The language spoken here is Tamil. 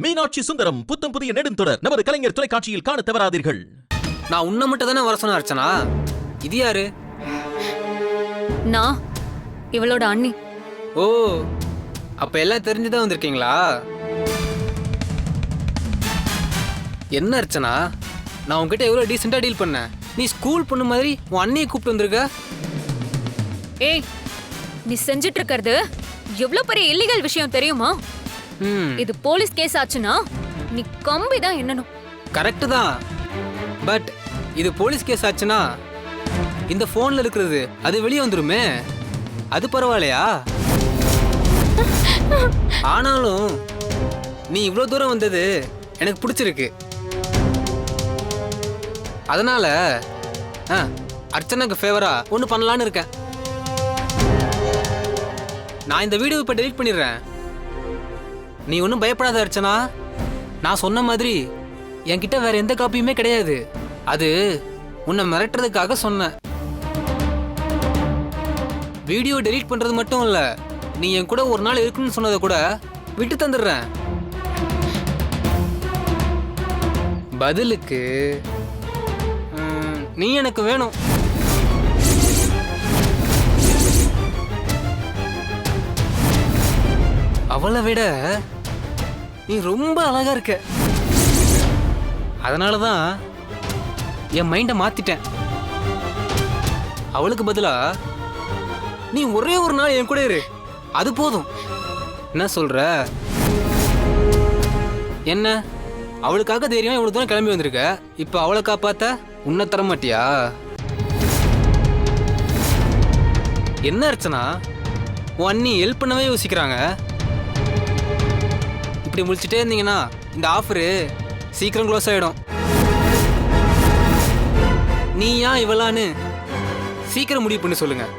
மீனாட்சி சுந்தரம் புத்தம் புதிய நெடுந்தொடர். நமது கலைஞர் தொலைக்காட்சியில் காணத் தவறாதீர்கள். நான் உன்னை மட்டும் தானே வர சொன்ன அர்ச்சனா? இது யாரு? நான் இவளோட அண்ணி. ஓ அப்ப எல்லாம் தெரிஞ்சுதான் வந்திருக்கீங்களா? என்ன அர்ச்சனா? நான் உன்கிட்ட எவ்வளவு டீசெண்டா டீல் பண்ணேன். நீ ஸ்கூல் பொண்ணு மாதிரி உன் அண்ணியை கூப்பிட்டு வந்திருக்க? ஏய் நீ செஞ்சிட்டு இருக்கிறது எவ்வளவு பெரிய இல்லீகல் விஷயம் தெரியுமா? இது போலீஸ் கேஸ் ஆச்சுன்னா நீ கம்பி தான் என்னணும் கரெக்டு தான். பட் இது போலீஸ் கேஸ் ஆச்சுன்னா இந்த ஃபோன்ல இருக்கிறது அது வெளியே வந்துருமே. அது பரவாயில்லையா? ஆனாலும் நீ இவ்வளோ தூரம் வந்தது எனக்கு பிடிச்சிருக்கு. அதனால அர்ச்சனாக்கு ஃபேவரா ஒன்று பண்ணலான்னு இருக்கேன். நான் இந்த வீடியோ இப்போ டெலீட் பண்ணிடுறேன். நீ ஒன்றும் பயப்படாத அர்ச்சனா. நான் சொன்ன மாதிரி என்கிட்ட வேற எந்த காப்பியுமே கிடையாது. அது உன்னை மிரட்டுறதுக்காக சொன்னேன். வீடியோ டெலீட் பண்ணுறது மட்டும் இல்லை நீ என் கூட ஒரு நாள் இருக்கணும்னு சொன்னதை கூட விட்டு தந்துடுறேன். பதிலுக்கு நீ எனக்கு வேணும். அவளை விட நீ ரொம்ப அழகா இருக்க. அதனால தான் என் மைண்டை மாத்திட்டேன். அவளுக்கு பதிலா நீ ஒரே ஒரு நாள் என் கூட இரு. அது போதும். என்ன சொல்ற? என்ன? அவளுக்காக தைரியமா இவ்வளவு தூரம் கிளம்பி வந்திருக்க? இப்ப அவளை காப்பாத்த உன்னை தர மாட்டியா? என்ன அர்ச்சனா? உன் அண்ணி ஹெல்ப் பண்ணவே யோசிக்கிறாங்க. இப்படி முடிச்சிட்டே இருந்தீங்கன்னா இந்த ஆஃபரு சீக்கிரம் க்ளோஸ் ஆகிடும் நீ ஏன் இவளான்னு சீக்கிரம் முடிவு பண்ணி சொல்லுங்கள்